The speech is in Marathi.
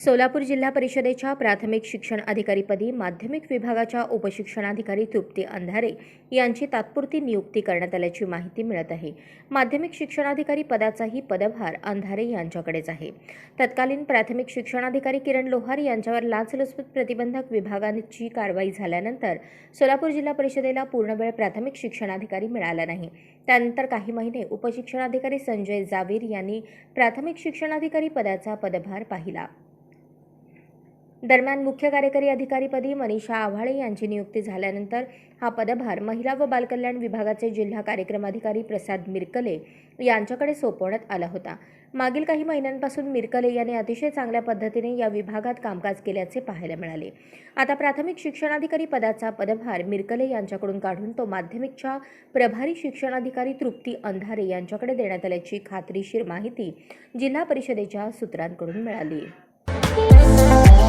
सोलापूर जिल्हा परिषदेच्या प्राथमिक शिक्षण अधिकारीपदी माध्यमिक विभागाच्या उपशिक्षणाधिकारी तृप्ती अंधारे यांची तात्पुरती नियुक्ती करण्यात आल्याची माहिती मिळत आहे. माध्यमिक शिक्षणाधिकारी पदाचाही पदभार अंधारे यांच्याकडेच आहे. तत्कालीन प्राथमिक शिक्षणाधिकारी किरण लोहार यांच्यावर लाचलुचपत प्रतिबंधक विभागाची कारवाई झाल्यानंतर सोलापूर जिल्हा परिषदेला पूर्णवेळ प्राथमिक शिक्षणाधिकारी मिळाला नाही. त्यानंतर काही महिने उपशिक्षणाधिकारी संजय जावीर यांनी प्राथमिक शिक्षणाधिकारी पदाचा पदभार पाहिला. दरम्यान मुख्य कार्यकारी अधिकारीपदी मनीषा आव्हाळे यांची नियुक्ती झाल्यानंतर हा पदभार महिला व बालकल्याण विभागाचे जिल्हा कार्यक्रम अधिकारी प्रसाद मिरकले यांच्याकडे सोपवण्यात आला होता. मागील काही महिन्यांपासून मिरकले यांनी अतिशय चांगल्या पद्धतीने या विभागात कामकाज केल्याचे पाहायला मिळाले. आता प्राथमिक शिक्षणाधिकारी पदाचा पदभार मिरकले यांच्याकडून काढून तो माध्यमिकच्या प्रभारी शिक्षणाधिकारी तृप्ती अंधारे यांच्याकडे देण्यात आल्याची खात्रीशीर माहिती जिल्हा परिषदेच्या सूत्रांकडून मिळाली.